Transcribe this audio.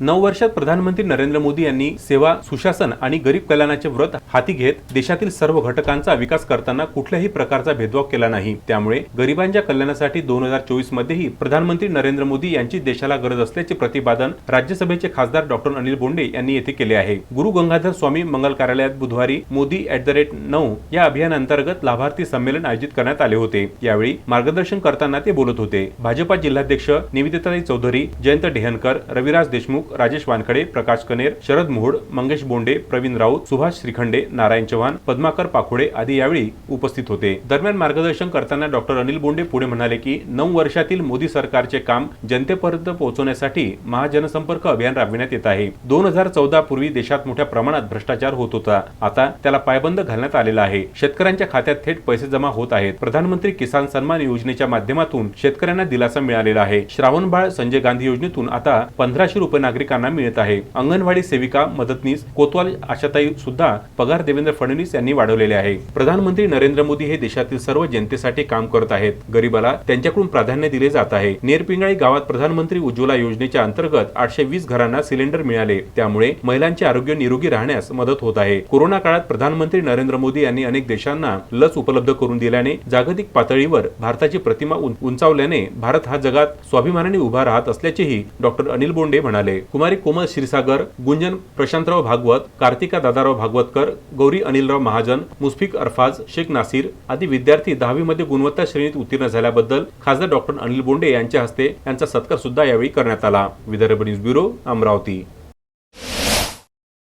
नऊ वर्षात प्रधानमंत्री नरेंद्र मोदी यांनी सेवा सुशासन आणि गरीब कल्याणाचे व्रत हाती घेत देशातील सर्व घटकांचा विकास करताना कुठल्याही प्रकारचा भेदभाव केला नाही. त्यामुळे गरिबांच्या कल्याणासाठी दोन हजार चोवीस मध्येही प्रधानमंत्री नरेंद्र मोदी यांची देशाला गरज असल्याचे प्रतिपादन राज्यसभेचे खासदार डॉक्टर अनिल बोंडे यांनी येथे केले आहे. गुरु गंगाधर स्वामी मंगल कार्यालयात बुधवारी मोदी ऍट द रेट नऊ या अभियानांतर्गत लाभार्थी संमेलन आयोजित करण्यात आले होते. यावेळी मार्गदर्शन करताना ते बोलत होते. भाजपा जिल्हाध्यक्ष निवेदिताताई चौधरी जयंत डेहनकर रविराज देशमुख राजेश वानखडे प्रकाश कनेर शरद मोहोड मंगेश बोंडे प्रवीण राऊत सुभाष श्रीखंडे नारायण चव्हाण पद्माकर पाखोडे आदी यावेळी उपस्थित होते. दरम्यान मार्गदर्शन करताना डॉक्टर अनिल बोंडे पुढे म्हणाले की नऊ वर्षातील मोदी सरकारचे काम जनतेपर्यंत पोहोचवण्यासाठी महाजनसंपर्क अभियान राबविण्यात येत आहे. दोन हजार चौदा पूर्वी देशात मोठ्या प्रमाणात भ्रष्टाचार होत होता. आता त्याला पायबंद घालण्यात आलेला आहे. शेतकऱ्यांच्या खात्यात थेट पैसे जमा होत आहेत. प्रधानमंत्री किसान सन्मान योजनेच्या माध्यमातून शेतकऱ्यांना दिलासा मिळालेला आहे. श्रावणबाळ संजय गांधी योजनेतून आता पंधराशे रुपये नागरिकांना मिळत आहे. अंगणवाडी सेविका मदतनीस कोतवाल आशाताई सुद्धा पगार देवेंद्र फडणवीस यांनी वाढवलेले आहे. प्रधानमंत्री नरेंद्र मोदी हे देशातील सर्व जनतेसाठी काम करत आहेत. गरीबाला त्यांच्याकडून प्राधान्य दिले जात आहे. नेरपिंगळी गावात प्रधानमंत्री उज्ज्वला योजनेच्या अंतर्गत आठशे वीस घरांना सिलेंडर मिळाले. त्यामुळे महिलांचे आरोग्य निरोगी राहण्यास मदत होत आहे. कोरोना काळात प्रधानमंत्री नरेंद्र मोदी यांनी अनेक देशांना लस उपलब्ध करून दिल्याने जागतिक पातळीवर भारताची प्रतिमा उंचावल्याने भारत हा जगात स्वाभिमानाने उभा राहत असल्याचेही डॉक्टर अनिल बोंडे म्हणाले. कुमारी कोमल क्षीरसागर गुंजन प्रशांतराव भागवत कार्तिका दादाराव भागवतकर गौरी अनिलराव महाजन मुस्फिक अरफाज शेख नासिर आदी विद्यार्थी दहावीमध्ये गुणवत्ता श्रेणीत उत्तीर्ण झाल्याबद्दल खासदार डॉक्टर अनिल बोंडे यांच्या हस्ते यांचा सत्कार सुद्धा यावेळी करण्यात आला. Vidarbha news bureau Amravati.